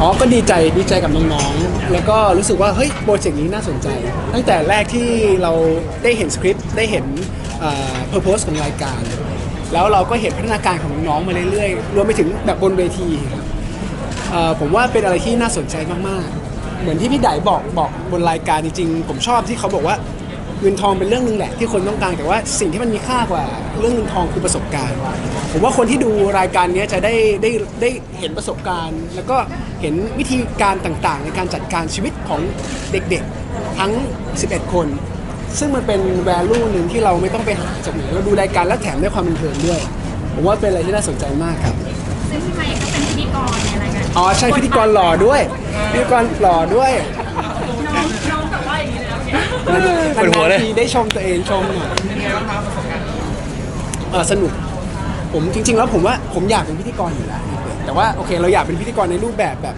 อ๋อก็ดีใจดีใจกับน้องๆ แล้วก็รู้สึกว่าเฮ้ยโปรเจกต์นี้น่าสนใจ ตั้งแต่แรกที่เราได้เห็นสคริปต์ได้เห็นเอ่อ purpose ของรายการ แล้วเราก็เห็นพัฒนาการของน้องๆมาเรื่อยๆ รวมไปถึงแบบบนเวทีครับเอ่อผมว่าเป็นอะไรที่น่าสนใจมากๆ เหมือนที่พี่ไดบอกบอกบนรายการจริงๆ ผมชอบที่เขาบอกว่า เงินทองเป็นเรื่องหนึงแหละที่คนต้องการแต่ว่าสิ่งที่มันมีค่ากว่าเรื่องเงินทองคือประสบการณ์ ผมว่าคนที่ดูรายการเนี้ยจะได้ได้ได้เห็นประสบการณ์ แล้วก็เห็นวิธีการต่างๆ ในการจัดการชีวิตของเด็กๆ ทั้ง 11 คน ซึ่งมันเป็น value หนึ่งที่เราไม่ต้องไปหาจากไหนเราดูรายการแล้วแถมได้ความบันเทิงด้วย ผมว่าเป็นอะไรที่น่าสนใจมากครับซึ่งพี่ไมค์ก็เป็นพิธีกรในรายการอ๋อใช่พิธีกรหล่อด้วยพิธีกรหล่อด้วย ปวดหัวเลยนานๆทีได้ชมตัวเองชมหน่อยเออสนุก ผมจริง ๆ แล้วผมว่าผมอยากเป็นพิธีกรอยู่แล้วแต่ว่าโอเคเราอยากเป็นพิธีกรในรูปแบบแบบ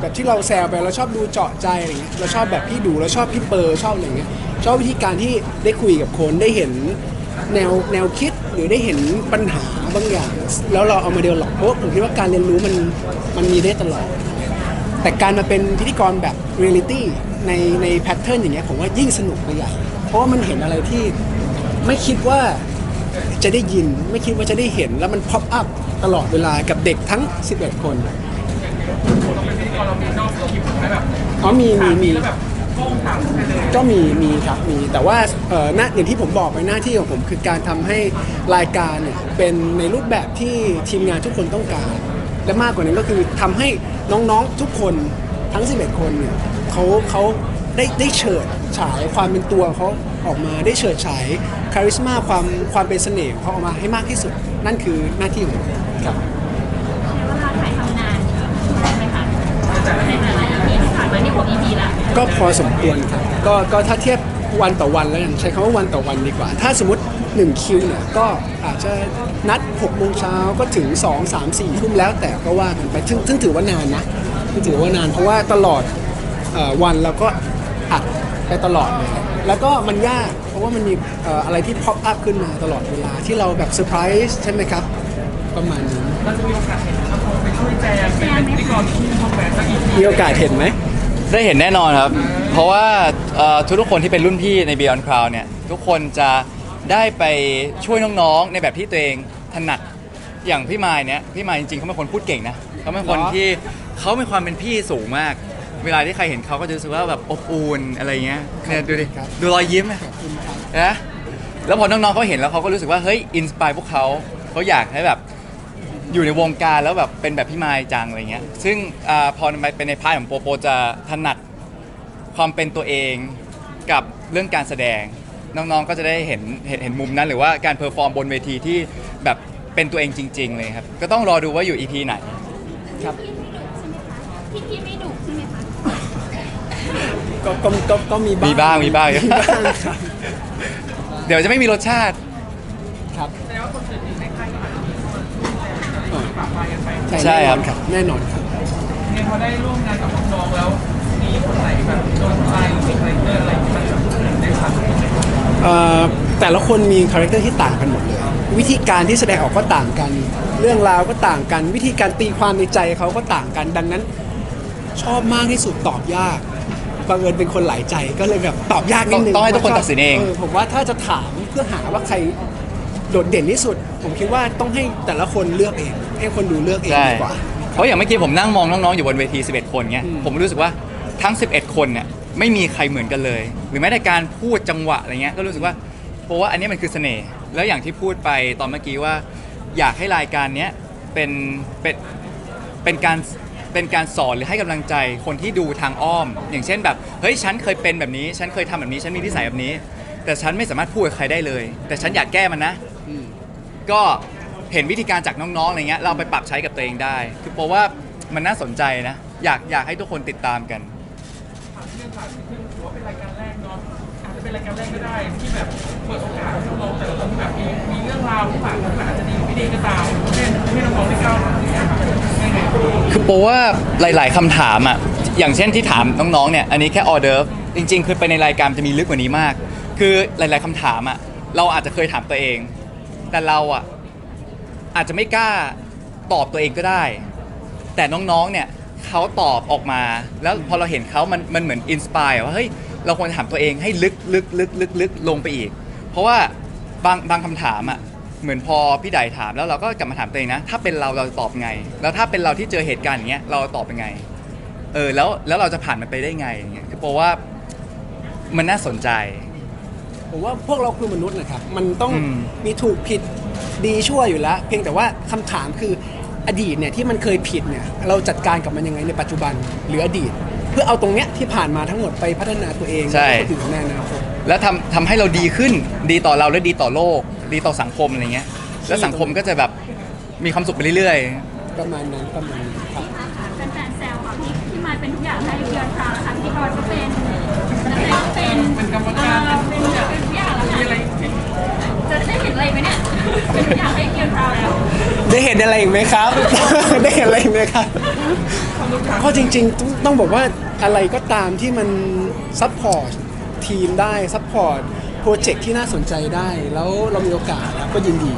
แบบที่เราแซวไปเราชอบดูเจาะใจอะไรเงี้ยเราชอบแบบพี่ดูเราชอบพี่เปอร์ชอบอะไรเงี้ยชอบวิธีการที่ได้คุยกับคนได้เห็นแนวแนวคิดหรือได้เห็นปัญหาบางอย่าง แล้วเราเอามาเดียวหลอกเพราะว่าผมคิดว่าการเรียนรู้มันมันมีได้ตลอด แต่การมาเป็นพิธีกรแบบเรียลิตี้ ในในแพทเทิร์นอย่างเงี้ยผมว่ายิ่งสนุกไปใหญ่ เพราะว่ามันเห็นอะไรที่ไม่คิดว่าจะได้ยินไม่คิดว่าจะได้เห็นแล้วมันพ็อปอัพตลอดเวลากับเด็กทั้ง 11 คนอ๋อมีมีมีก็มีมีครับมีแต่ว่าเอ่อหน้าอย่างที่ผมบอกไปหน้าที่ของผมคือการทำให้รายการเนี่ยเป็นในรูปแบบที่ทีมงานทุกคนต้องการ และมากกว่านั้นก็คือทำให้น้องๆทุกคนทั้ง 11 คนเนี่ย เขาเขาได้ได้เฉิดฉายความเป็นตัวเขาออกมาได้เฉิดฉายคาริสมาความความเป็นเสน่ห์ของเขาออกมาให้มากที่สุด นั่นคือหน้าที่ของผมครับเวลาถ่ายทำนานใช่ไหมคะในแต่ละ EP ที่ผ่านมานี่6 EP ละก็พอสมควรครับก็ก็ถ้าเทียบวันต่อวันแล้วกันใช้คำว่าวันต่อวันดีกว่า ถ้าสมมติ1คิวเนี่ยก็อาจจะนัด6โมงเช้าก็ถึง 2 3 4ทุ่มแล้วแต่ก็ว่ากันไปซึ่งซึ่งถือว่านานนะซึ่งถือว่านานเพราะว่าตลอดเอ่อ วันเราก็อัดไปตลอดเลยแล้วก็มันยากเพราะว่ามันมีเอ่ออะไรที่ pop up ขึ้นมาตลอดเวลาที่เราแบบเซอร์ไพรส์ใช่ไหมครับ ประมาณนี้แจมไหมคะมีโอกาสเห็นไหมได้เห็นแน่นอนครับ เพราะว่าเอ่อทุกๆคนที่เป็นรุ่นพี่ใน Beyond Cloud เนี่ย ทุกคนจะได้ไปช่วยน้องๆ ในแบบที่ตัวเองถนัดอย่างพี่มายเนี่ยพี่มายจริงๆเขาเป็นคนพูดเก่งนะเขาเป็นคนเหรอที่เขามีความเป็นพี่สูงมาก เวลาที่ใครเห็นเขาก็จะรู้สึกว่าแบบอบอุ่นอะไรเงี้ยเนี่ยดูดิดูรอยยิ้มอะขอบคุณครับนะแล้วพอน้องๆเขาเห็นแล้วเขาก็รู้สึกว่าเฮ้ยอินสปายพวกเขาเขาอยากให้แบบอยู่ในวงการแล้วแบบเป็นแบบพี่มายจังอะไรเงี้ย ซึ่งอาพอไปเป็นในพาร์ทของโปโปจะถนัดความเป็นตัวเองกับเรื่องการแสดง น้องๆก็จะได้เห็นเห็นเห็นมุมนั้น หรือว่าการเพอร์ฟอร์มบนเวทีที่แบบเป็นตัวเองจริง ๆ เลยครับ ก็ต้องรอดูว่าอยู่ EP ไหนครับพี่พี่ไม่ดุใช่ไหมคะ ก็ก็ก็ก็มีบ้างมีบ้างมีบ้าง มีบ้างครับเดี๋ยวจะไม่มีรสชาติ ครับแสดงว่าคนอื่นในค่ายก็อาจจะมีใช่ครับแน่นอนครับ แน่นอนครับ เนี่ยพอได้ร่วมงานกับน้องๆแล้ว มีคนไหนแบบโดนใจหรือมีคาแรคเตอร์อะไรที่มันแบบได้ชัดขึ้นไหมเอ่อแต่ละคนมีคาแรคเตอร์ที่ต่างกันหมดเลย วิธีการที่แสดงออกก็ต่างกัน เรื่องราวก็ต่างกัน วิธีการตีความในใจเขาก็ต่างกัน ดังนั้น ชอบมากที่สุดตอบยาก บังเอิญเป็นคนหลายใจก็เลยแบบตอบยากนิดนึงต้องให้ทุกคนตัดสินเอง ผมว่าถ้าจะถามเพื่อหาว่าใครโดดเด่นที่สุด ผมคิดว่าต้องให้แต่ละคนเลือกเอง ให้คนดูเลือกเองใช่ดีกว่า เพราะอย่างเมื่อกี้ผมนั่งมองน้องๆอยู่บนเวที 11 คนเงี้ยอืมผมรู้สึกว่าทั้ง 11 คนเนี่ยไม่มีใครเหมือนกันเลย หรือแม้แต่การพูดจังหวะอะไรเงี้ยก็รู้สึกว่าเพราะว่าอันนี้มันคือเสน่ห์แล้วอย่างที่พูดไปตอนเมื่อกี้ว่า อยากให้รายการเนี้ยเป็นเป็นเป็นการ เป็นการสอนหรือให้กำลังใจคนที่ดูทางอ้อม อย่างเช่นแบบเฮ้ยฉันเคยเป็นแบบนี้ ฉันเคยทำแบบนี้ฉันมีนิสัยแบบนี้ แต่ฉันไม่สามารถพูดกับใครได้เลย แต่ฉันอยากแก้มันนะ อืม ก็เห็นวิธีการจากน้องๆ อะไรเงี้ย เราไปปรับใช้กับตัวเองได้ คือเพราะว่ามันน่าสนใจนะ อยากอยากให้ทุกคนติดตามกันเรื่องผ่านคือถือว่าเป็นรายการแรกเนาะอาจจะเป็นรายการแรกก็ได้ ที่แบบเปิดโอกาสให้น้องๆแต่ละคนที่แบบมีมีเรื่องราวที่ผ่านมาอาจจะดีหรือไม่ดีก็ตาม คือโปว่าหลาย ๆคำถามอะอย่างเช่นที่ถามน้องๆเนี่ยอันนี้แค่ออเดิร์ฟจริง ๆ คือไปในรายการมันจะมีลึกกว่านี้มาก คือหลาย ๆคำถามอะเราอาจจะเคยถามตัวเอง แต่เราอะอาจจะไม่กล้าตอบตัวเองก็ได้ แต่น้องๆเนี่ยเขาตอบออกมา แล้วพอเราเห็นเขามันมันเหมือนอินสปายว่าเฮ้ยเราควรถามตัวเองให้ลึกลึกลึกลึกลึกลงไปอีก เพราะว่าบางบางคำถามอะ เหมือนพอพี่ไดถามแล้วเราก็กลับมาถามตัวเองนะ ถ้าเป็นเราเราจะตอบไง แล้วถ้าเป็นเราที่เจอเหตุการณ์อย่างเงี้ยเราตอบยังไง เออแล้วแล้วเราจะผ่านมันไปได้ไงอย่างเงี้ยคือเพราะว่ามันน่าสนใจ ผมว่าพวกเราคือมนุษย์นะครับ มันต้องอืม มีถูกผิดดีชั่วอยู่แล้ว เพียงแต่ว่าคำถามคืออดีตเนี่ยที่มันเคยผิดเนี่ยเราจัดการกับมันยังไงในปัจจุบันหรืออดีต เพื่อเอาตรงเนี้ยที่ผ่านมาทั้งหมดไปพัฒนาตัวเองใช่ แล้วก็ไปถึงในอนาคตแล้วทำทำให้เราดีขึ้นดีต่อเราและดีต่อโลก ดีต่อสังคมอะไรเงี้ยแล้วสังคมก็จะแบบมีความสุขไปเรื่อยประมาณนั้นประมาณนั้นครับเป็นแฟนแซวค่ะพี่พี่มายเป็นทุกอย่างให้เดือนคราวนะคะพี่บอลก็เป็นนักแสดงก็เป็นเป็นกรรมการเออเป็นทุกอย่างเป็นทุกอย่างแล้วมีค่ะอะไรจะได้เห็นอะไรไหมเนี่ยเป็นทุกอย่างให้เดือนคราวแล้ว ได้เห็นอะไรอีกไหมครับ ได้เห็นอะไรอีกไหมครับเพราะจริงๆต้องต้องบอกว่าอะไรก็ตามที่มันซัพพอร์ตทีมได้ซัพพอร์ตโป รเจกต์ที่น่าสนใจได้ แล้วเรามีโอกาสก็ยินดี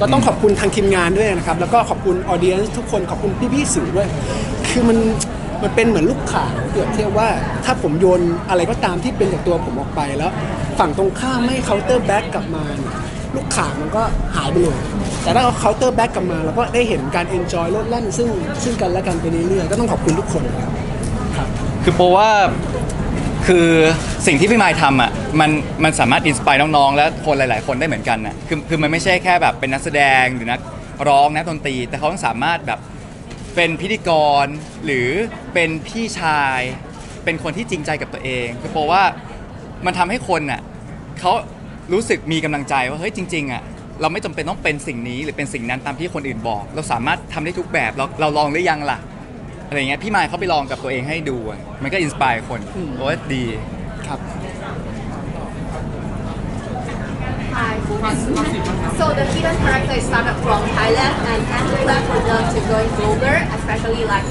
ก็ต้องขอบคุณทางทีมงานด้วยนะครับ แล้วก็ขอบคุณออเดียนทุกคนขอบคุณพี่ๆสื่อด้วย คือมันมันเป็นเหมือนลูกข่างเปรียบเทียบว่าถ้าผมโยนอะไรก็ตามที่เป็นจากตัวผมออกไปแล้ว ฝั่งตรงข้ามไม่เคาน์เตอร์แบ็กกลับมาเนี่ยลูกข่างมันก็หายไปเลย แต่ถ้าเอาเคาน์เตอร์แบ็กกลับมาเราก็ได้เห็นการเอนจอยลดแล่นซึ่งซึ่งกันและกันไปเรื่อยๆก็ต้องขอบคุณทุกคนครับ คือโปรว่า คือสิ่งที่พี่มายทำอะมันมันสามารถอินสปายน้องๆ และคนหลาย ๆ คนได้เหมือนกันอะคือคือมันไม่ใช่แค่แบบเป็นนักแสดงหรือนักร้องนักดนตรี แต่เขาต้องสามารถแบบเป็นพิธีกรหรือเป็นพี่ชาย เป็นคนที่จริงใจกับตัวเองคือโปรว่ามันทำให้คนอะเขารู้สึกมีกำลังใจว่าเฮ้ยจริงๆอะเราไม่จำเป็นต้องเป็นสิ่งนี้หรือเป็นสิ่งนั้นตามที่คนอื่นบอก เราสามารถทำได้ทุกแบบเราเราลองหรือยังล่ะ อะไรเงี้ยพี่มายเขาไปลองกับตัวเองให้ดูอะมันก็อินสปายคนอืมโอ้ยดีครับ Hi. So the hidden character is started from Thailand and any plan for them to going global, especially like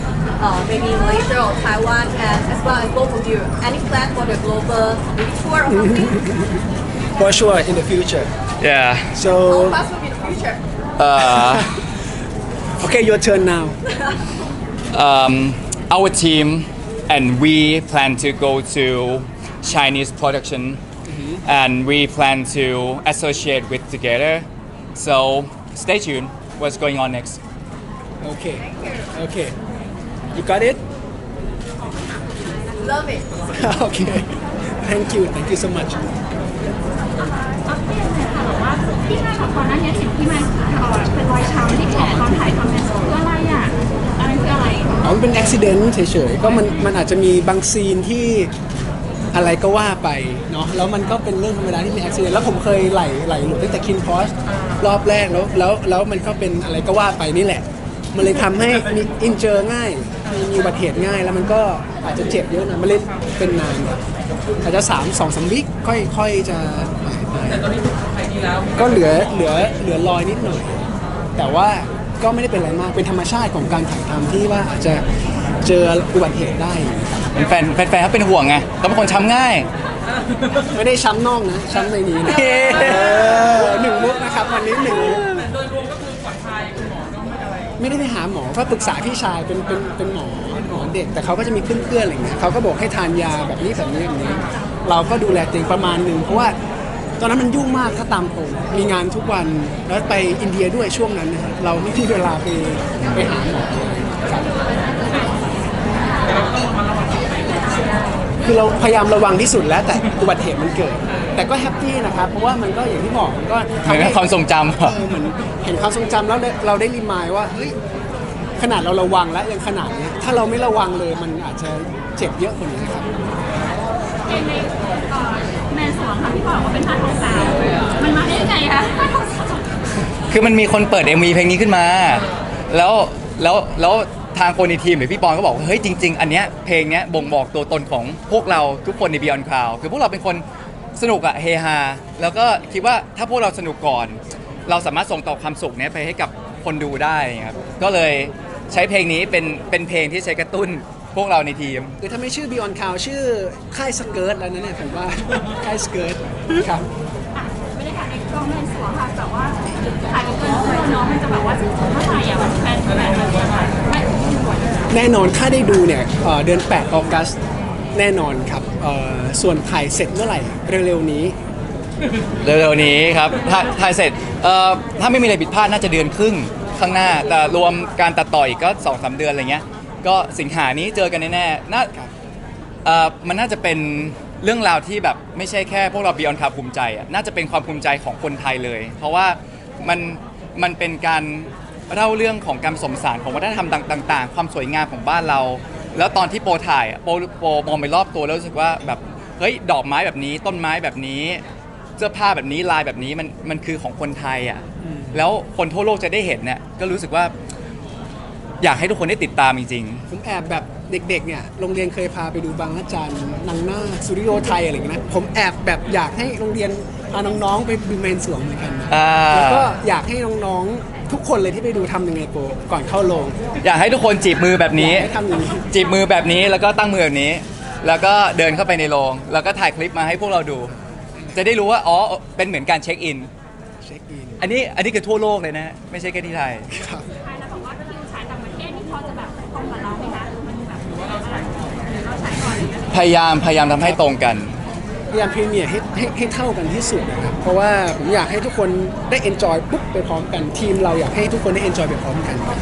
uh, maybe Malaysia or Taiwan, and as well as both of you. Any plan for the global maybe tour or something? for sure in the future yeah How so fast will be the future? uh, okay your turn now um, our team and we plan to go to Chinese production and we plan to associate with together so stay tuned what's going on next okay okay you got it Love it. okay thank you thank you so much อัปเดตหน่อยค่ะแบบว่าพี่มายบอกก่อนหน้านี้เห็นพี่มายเอ่อเป็นรอยช้ำที่แขน คืออะไรอ๋อมันเป็นอุบิเหตุเฉยๆก็มันมันอาจจะมีบางซีนที่อะไรก็ว่าไปเนาะแล้วมันก็เป็นเรื่องธรรมดาที่มีอุบิเหตุแล้วผมเคยไหลไหลหลุดตั้งแต่คินพอสรอบแรกแล้วแล้วแล้วมันก็เป็นอะไรก็ว่าไปนี่แหละ มันเลยทำให้มีอินเจอง่าย มีมีอุบัติเหตุง่าย แล้วมันก็อาจจะเจ็บเยอะหนะมันเลยเป็นนานอาจจะสามสองสามวิค่อยค่อยจะหายไป แต่ตอนนี้ใครดีแล้วก็เหลือเหลือเหลือรอยนิดหน่อย แต่ว่า ก็ไม่ได้เป็นอะไรมาก เป็นธรรมชาติของการถ่ายทำที่ว่าอาจจะเจออุบัติเหตุได้นะครับแฟนแฟนแฟนเขาเป็นห่วงไงเขาเป็นคนช้ำง่าย ไม่ได้ช้ำนอกนะ ช้ำในนี้นะเย้เออหนึ่งมุกนะครับวันนี้หนึ่งมุกแต่โดยรวมก็คือปลอดภัยคุณหมอก็ไม่อะไรไม่ได้ไปหาหมอก็ปรึกษาพี่ชายเป็นเป็นเป็นหมอหมอเด็ก แต่เขาก็จะมีเพื่อนๆอะไรเงี้ยเขาก็บอกให้ทานยาแบบนี้แบบนี้แบบนี้ เราก็ดูแลตัวเองประมาณหนึ่งเพราะว่า ตอนนั้นมันยุ่งมากถ้าตามผมมีงานทุกวันแล้วไปอินเดียด้วยช่วงนั้นนะฮะเราไม่มีเวลาไปไปหาหมอครับคือเราพยายามระวังที่สุดแล้วแต่อุบัติเหตุมันเกิด แต่ก็แฮปปี้นะครับ เพราะว่ามันก็อย่างที่บอกมันก็เหมือนความทรงจำเออเหมือนเห็นความทรงจำแล้วเราได้รีมายว่าเฮ้ยขนาดเราระวังแล้วยังขนาดเนี้ยถ้าเราไม่ระวังเลยมันอาจจะเจ็บเยอะกว่านี้ครับเองในเอ่อน สวงค่ะพี่บอกว่าเป็นผ้าทองสาวมันมาได้ยังไงคะผ้าทองสาวคือมันมีคนเปิด MV เพลงนี้ขึ้นมา แล้วแล้วแล้วทางคนในทีมหรือพี่ปอนก็บอกว่าเฮ้ยจริง ๆ อันเนี้ยเพลงเนี้ยบ่งบอกตัวตนของพวกเราทุกคนใน Beyond Cloud คือพวกเราเป็นคนสนุกอะเฮฮาแล้วก็คิดว่าถ้าพวกเราสนุกก่อน เราสามารถส่งต่อความสุขเนี้ยไปให้กับคนดูได้ครับก็เลยใช้เพลงนี้เป็นเป็นเพลงที่ใช้กระตุ้น พวกเราในทีม คือถ้าไม่ชื่อ Beyond Cloud ชื่อค่ายสเกิร์ตแล้วนะเนี่ยผมว่า ค่ายสเกิร์ตครับอะไม่ได้ค่ะเอ็กซ์กล้องแมนสวงค่ะแต่ว่าถ่ายกับเพื่อนๆเนาะมันจะแบบว่าเท่าไหร่อะมันแฟนแฟนมันจะแบบไม่แน่นอนถ้าได้ดูเนี่ยเอ่อเดือน 8 ออกัสแน่นอนครับเอ่อส่วนถ่ายเสร็จเมื่อไหร่เร็วๆนี้ เร็วๆนี้ครับถ่ายถ่ายเสร็จเอ่อถ้าไม่มีอะไรผิดพลาดน่าจะเดือนครึ่งข้างหน้า แต่รวมการตัดต่ออีกก็2อสเดือนอะไรเงี้ย ก็สิงหานี้เจอกันแน่ๆน่าเอ่อมันน่าจะเป็นเรื่องราวที่แบบไม่ใช่แค่พวกเราบีออนคาภูมิใจอะน่าจะเป็นความภูมิใจของคนไทยเลย เพราะว่ามันมันเป็นการเล่าเรื่องของการผสมสารของวัฒนธรรมต่าง ๆ ความสวยงามของบ้านเรา แล้วตอนที่โปรถ่ายอะโปรโปรมองไปรอบตัวแล้วรู้สึกว่าแบบเฮ้ยดอกไม้แบบนี้ ต้นไม้แบบนี้ เสื้อผ้าแบบนี้ลายแบบนี้มันมันคือของคนไทยอะแล้วคนทั่วโลกจะได้เห็นเนี่ยก็รู้สึกว่า อยากให้ทุกคนได้ติดตามจริงผมแอบแบบเด็กๆ เนี่ย โรงเรียนเคยพาไปดูบางละจันนางนาคสุริโยไทยอะไรอย่างเงี้ยนะ ผมแอบแบบอยากให้โรงเรียนพาน้องๆ ไปดูเมนสวงเหมือนกันนะอ่าแล้วก็อยากให้น้องๆ ทุกคนเลยที่ไปดูทำยังไงโปรก่อนเข้าโรงๆอยากให้ทุกคนจีบมือแบบนี้ อยากให้ทำอย่างนี้ จีบมือแบบนี้แล้วก็ตั้งมือแบบนี้ แล้วก็เดินเข้าไปในโรงแล้วก็ถ่ายคลิปมาให้พวกเราดู จะได้รู้ว่าอ๋อเป็นเหมือนการเช็คอิน เช็คอินอันนี้อันนี้คือทั่วโลกเลยนะ ไม่ใช่แค่ที่ไทย ครับ พยายามพยายามทำให้ตรงกัน พยายามพรีเมียร์ให้ให้ให้เท่ากันที่สุดนะครับ เพราะว่าผมอยากให้ทุกคนได้เอนจอยปุ๊บไปพร้อมกัน ทีมเราอยากให้ทุกคนได้เอนจอยไปพร้อมกันครับ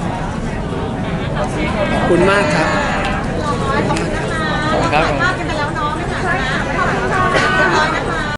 ขอบคุณมากครับครับมากกันไปแล้วเนาะไม่หนานะขอบคุณค่ะ